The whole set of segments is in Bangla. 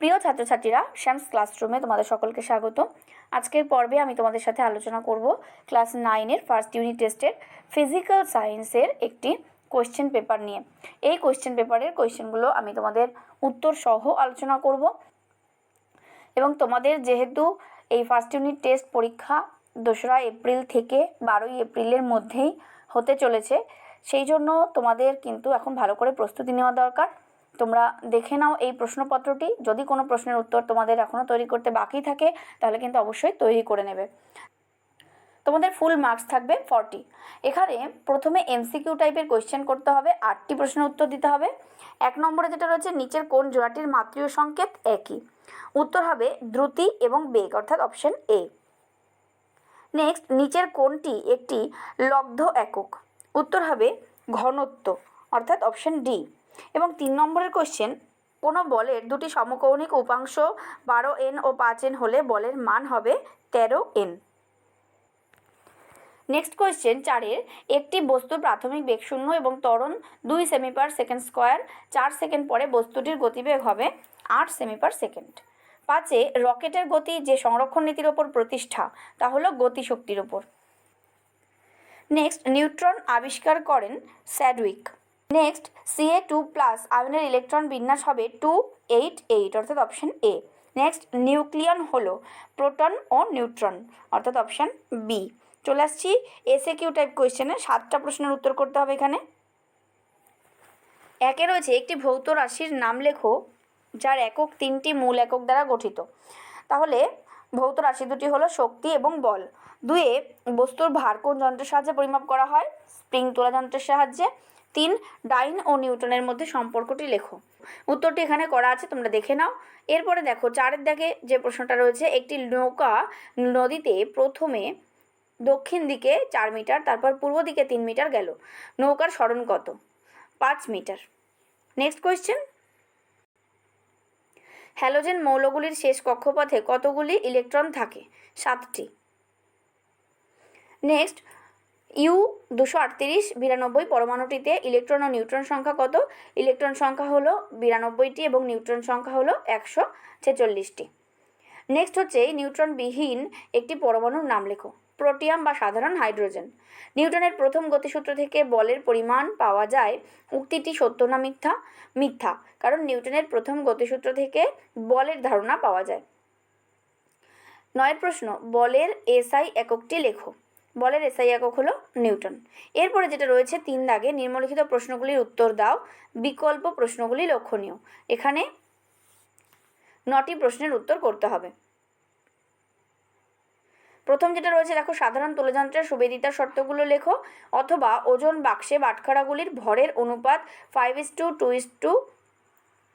প্রিয় ছাত্রছাত্রীরা শ্যামস ক্লাসরুমে তোমাদের সকলকে স্বাগত। আজকের পর্বে আমি তোমাদের সাথে আলোচনা করব ক্লাস নাইনের ফার্স্ট ইউনিট টেস্টের ফিজিক্যাল সায়েন্সের একটি কোয়েশ্চেন পেপার নিয়ে। এই কোয়েশ্চেন পেপারের কোয়েশ্চেনগুলো আমি তোমাদের উত্তর সহ আলোচনা করব। এবং তোমাদের যেহেতু এই ফার্স্ট ইউনিট টেস্ট পরীক্ষা দোসরা এপ্রিল থেকে বারোই এপ্রিলের মধ্যেই হতে চলেছে, সেই জন্য তোমাদের কিন্তু এখন ভালো করে প্রস্তুতি নেওয়া দরকার। তোমরা দেখে নাও এই প্রশ্নপত্রটি। যদি কোনো প্রশ্নের উত্তর তোমাদের এখনও তৈরি করতে বাকি থাকে, তাহলে কিন্তু অবশ্যই তৈরি করে নেবে। তোমাদের ফুল মার্কস থাকবে ফর্টি। এখানে প্রথমে এমসিকিউ টাইপের কোয়েশ্চেন করতে হবে, আটটি প্রশ্নের উত্তর দিতে হবে। এক নম্বরে যেটা রয়েছে, নিচের কোন জোড়াটির মাতৃয় সংকেত একই? উত্তর হবে দ্রুতি এবং বেগ, অর্থাৎ অপশন এ নেক্সট নিচের কোনটি একটি লব্ধ একক? উত্তর হবে ঘনত্ব, অর্থাৎ অপশন ডি এবং তিন নম্বরের কোশ্চেন কোনো বলের দুটি সমকৌণিক উপাংশ বারো এন ও পাঁচ এন হলে বলের মান হবে তেরো এন নেক্সট কোয়েশ্চেন চারের একটি বস্তুর প্রাথমিক বেগ শূন্য এবং ত্বরণ দুই সেমি পার সেকেন্ড স্কোয়ার চার সেকেন্ড পরে বস্তুটির গতিবেগ হবে আট সেমি পার সেকেন্ড পাঁচে, রকেটের গতি যে সংরক্ষণ নীতির ওপর প্রতিষ্ঠা, তা হলো গতিশক্তির ওপর। নেক্সট নিউট্রন আবিষ্কার করেন Chadwick. Next CA two plus আয়নের ইলেকট্রন বিন্যাস হবে টু এইট এইট অর্থাৎ অপশন এ নেক্সট নিউক্লিয়ন হলো প্রোটন ও নিউট্রন অর্থাৎ অপশন বি চলে আসছি এসএ কিউ টাইপ কোয়েশ্চেনে সাতটা প্রশ্নের উত্তর করতে হবে এখানে। একে রয়েছে একটি ভৌত রাশির নাম লেখো, যার একক তিনটি মূল একক দ্বারা গঠিত। তাহলে ভৌত রাশি দুটি হলো শক্তি এবং বল। দুয়ে বস্তুর ভার কোন যন্ত্রের সাহায্যে পরিমাপ করা হয়? স্প্রিং তোলা যন্ত্রের সাহায্যে। তিন, ডাইন ও নিউটনের মধ্যে সম্পর্কটি লেখো। উত্তরটি এখানে করা আছে, তোমরা দেখে নাও। এরপরে দেখো, চারের দাগে যে প্রশ্নটা রয়েছে, একটি নৌকা নদীতে প্রথমে দক্ষিণ দিকে চার মিটার, তারপর পূর্ব দিকে তিন মিটার গেল। নৌকার স্মরণ কত? পাঁচ মিটার। Next question. হ্যালোজেন মৌলগুলির শেষ কক্ষপথে কতগুলি ইলেকট্রন থাকে? সাতটি। নেক্সট, ইউ দুশো আটত্রিশ, বিরানব্বই পরমাণুটিতে ইলেকট্রন ও নিউট্রন সংখ্যা কত? ইলেকট্রন সংখ্যা হলো বিরানব্বইটি এবং নিউট্রন সংখ্যা হলো একশো ছেচল্লিশটি। নেক্সট হচ্ছে নিউট্রনবিহীন একটি পরমাণুর নাম লেখো, প্রোটিয়াম বা সাধারণ হাইড্রোজেন। নিউটনের প্রথম গতিসূত্র থেকে বলের পরিমাণ পাওয়া যায় উক্তিটি সত্য না মিথ্যা? মিথ্যা, কারণ নিউটনের প্রথম গতিসূত্র থেকে বলের ধারণা পাওয়া যায়। নয় প্রশ্ন, বলের এসআই এককটি লেখো। বলের এসআই একক হলো নিউটন। এরপরে যেটা রয়েছে তিন দাগে, নিম্নলিখিত প্রশ্নগুলির উত্তর দাও, বিকল্প প্রশ্নগুলি লক্ষণীয়। এখানে নটি প্রশ্নের উত্তর করতে হবে। প্রথম যেটা রয়েছে, দেখো, সাধারণ তুলযন্ত্রের সুবেদিতার শর্তগুলো লেখো, অথবা ওজন বাক্সে বাটখারাগুলির ভরের অনুপাত five is two two is two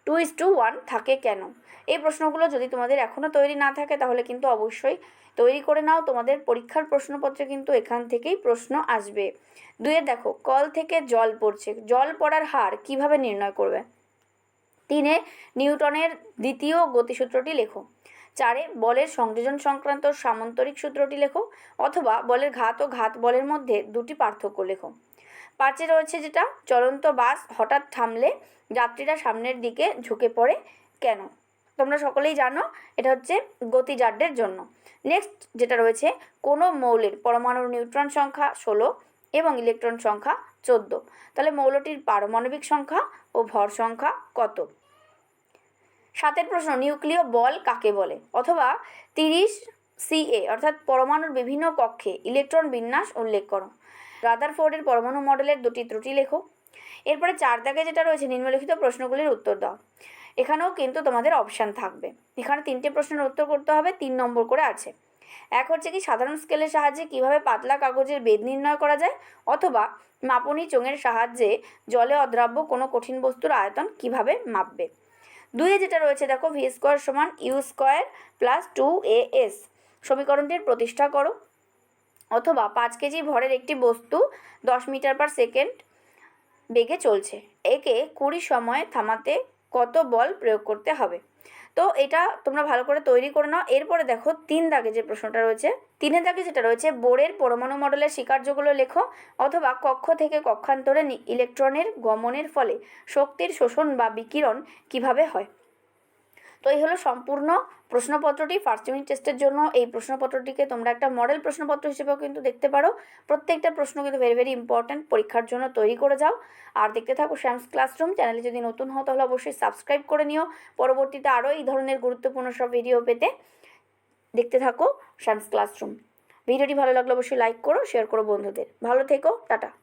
two is two one থাকে কেন? এই প্রশ্নগুলো যদি তোমাদের এখনও তৈরি না থাকে, তাহলে কিন্তু অবশ্যই তৈরি করে নাও। তোমাদের পরীক্ষার প্রশ্নপত্রে কিন্তু এখান থেকেই প্রশ্ন আসবে। দুয়ে দেখো, কল থেকে জল পড়ছে। জল পড়ার হার কীভাবে নির্ণয় করবে? তিনে, নিউটনের দ্বিতীয় গতিসূত্রটি লেখো। চারে, বলের সংযোজন সংক্রান্ত সামন্তরিক সূত্রটি লেখো। অথবা বলের ঘাত ও ঘাত বলের মধ্যে দুটি পার্থক্য লেখো। পাঁচে রয়েছে যেটা, চলন্ত বাস হঠাৎ থামলে যাত্রীরা সামনের দিকে ঝুঁকে পড়ে কেন? তোমরা সকলেই জানো, এটা হচ্ছে গতিজাড্যের জন্য। নেক্সট যেটা রয়েছে, কোনো মৌলের পরমাণুর নিউট্রন সংখ্যা ষোলো এবং ইলেকট্রন সংখ্যা চোদ্দ। তাহলে মৌলটির পারমাণবিক সংখ্যা ও ভর সংখ্যা কত? সাতের প্রশ্ন, নিউক্লিয় বল কাকে বলে? অথবা তিরিশ সিএ অর্থাৎ পরমাণুর বিভিন্ন কক্ষে ইলেকট্রন বিন্যাস উল্লেখ করো। রাদারফোর্ডের পরমাণু মডেলের দুটি ত্রুটি লেখো। এরপরে চার দাগে যেটা রয়েছে, নিম্নলিখিত প্রশ্নগুলির উত্তর দাও। এখানেও কিন্তু তোমাদের অপশান থাকবে। এখানে তিনটে প্রশ্নের উত্তর করতে হবে, তিন নম্বর করে আছে। এক হচ্ছে কি, সাধারণ স্কেলের সাহায্যে কীভাবে পাতলা কাগজের বেদ নির্ণয় করা যায়? অথবা মাপনী চোঙের সাহায্যে জলে অদ্রাব্য কোনো কঠিন বস্তুর আয়তন কীভাবে মাপবে? দুইয়ে যেটা রয়েছে, দেখো ভি স্কোয়ার সমান U square plus two A S সমীকরণটির প্রতিষ্ঠা করো। অথবা পাঁচ কেজি ভরের একটি বস্তু দশ মিটার পার সেকেন্ড বেগে চলছে। একে কুড়ি সময় থামাতে কত বল প্রয়োগ করতে হবে? তো এটা তোমরা ভালো করে তৈরি করে নাও। এরপরে দেখো তিন দাগে যে প্রশ্নটা রয়েছে, তিনে দাগে যেটা রয়েছে, বোরের পরমাণু মডেলের স্বীকার্যগুলো লেখো অথবা কক্ষ থেকে কক্ষান্তরে ইলেকট্রনের গমনের ফলে শক্তির শোষণ বা বিকিরণ কীভাবে হয়? তো এই হলো সম্পূর্ণ প্রশ্নপত্রটি। ফার্স্ট ইউনিট টেস্টের জন্য এই প্রশ্নপত্রটিকে তোমরা একটা মডেল প্রশ্নপত্র হিসেবেও কিন্তু দেখতে পারো। প্রত্যেকটা প্রশ্ন কিন্তু ভেরি ভেরি ইম্পর্ট্যান্ট পরীক্ষার জন্য তৈরি করে যাও। আর দেখতে থাকো শ্যামস ক্লাসরুম চ্যানেলে যদি নতুন হও তাহলে অবশ্যই সাবস্ক্রাইব করে নিও। পরবর্তীতে আরও এই ধরনের গুরুত্বপূর্ণ সব ভিডিও পেতে দেখতে থাকো শ্যামস ক্লাসরুম ভিডিওটি ভালো লাগলে অবশ্যই লাইক করো শেয়ার করো বন্ধুদের। ভালো থেকো, টাটা।